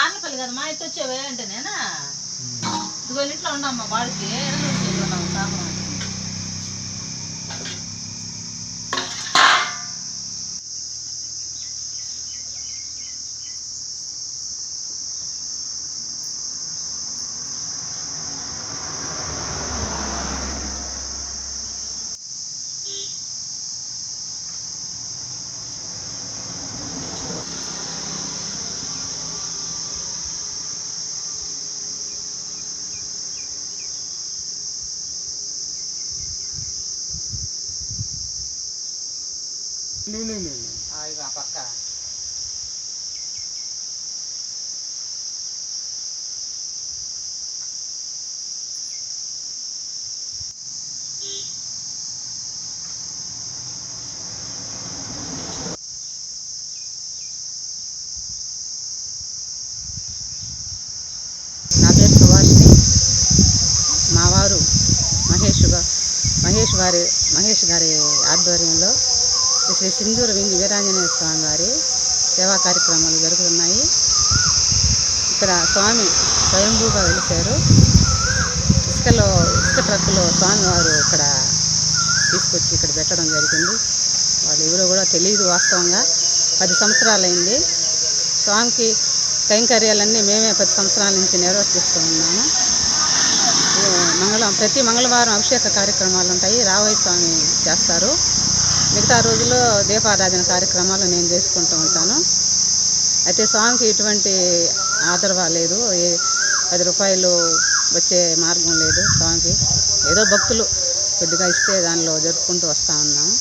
పార్లపల్లి కదా మా ఇంటి వచ్చేవే అంటే నేనా ఇదిగో ఇంట్లో ఉండమ్మా వాడికి ఉన్నాము కాపం ఇక పక్క నా పేరు సుభాష్ని మా వారు మహేష్ మహేష్ వారి మహేష్ గారి ఆధ్వర్యంలో శ్రీ సింధూర వింగి వీరాంజనేయ స్వామి వారి సేవా కార్యక్రమాలు జరుగుతున్నాయి. ఇక్కడ స్వామి స్వయంభూగా వెలిశారు. ఇసుకలో ఇసుక ట్రక్కులో స్వామివారు ఇక్కడ తీసుకొచ్చి ఇక్కడ పెట్టడం జరిగింది. వాళ్ళు ఎవరో కూడా తెలియదు వాస్తవంగా. పది సంవత్సరాలైంది. స్వామికి కైంకర్యాలన్నీ మేమే పది సంవత్సరాల నుంచి నిర్వర్తిస్తూ ఉన్నాము. మంగళం ప్రతి మంగళవారం అభిషేక కార్యక్రమాలు ఉంటాయి. రావయ్య స్వామి చేస్తారు. మిగతా రోజుల్లో దీపారాధన కార్యక్రమాలు నేను చేసుకుంటూ ఉంటాను. అయితే స్వామికి ఎటువంటి ఆదరవ లేదు. ఏ పది రూపాయలు వచ్చే మార్గం లేదు స్వామికి ఏదో భక్తులు కొద్దిగా ఇస్తే దానిలో జరుపుకుంటూ వస్తూ ఉన్నాము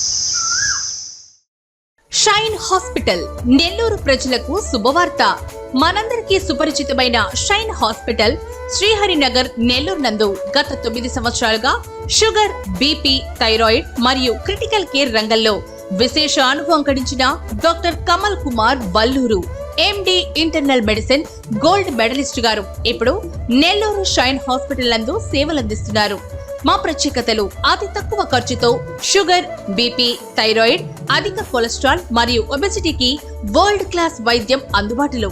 షైన్ హాస్పిటల్ నెల్లూరు ప్రజలకు శుభవార్త. మనందరికీ సుపరిచితమైన షైన్ హాస్పిటల్ శ్రీహరినగర్ నెల్లూరు నందు గత తొమ్మిది సంవత్సరాలుగా షుగర్ బీపీ థైరాయిడ్ మరియు క్రిటికల్ కేర్ రంగంలో విశేష అనుభవం గడించిన doctor Kamal Kumar Valluru MD internal medicine gold medalist గారు ఇప్పుడు నెల్లూరు షైన్ హాస్పిటల్ నందు సేవలందిస్తున్నారు. మా ప్రత్యేకతలు అతి తక్కువ ఖర్చుతో షుగర్ బీపీ థైరాయిడ్ అధిక కొలెస్ట్రాల్ మరియు ఒబెసిటీకి వరల్డ్ క్లాస్ వైద్యం అందుబాటులో.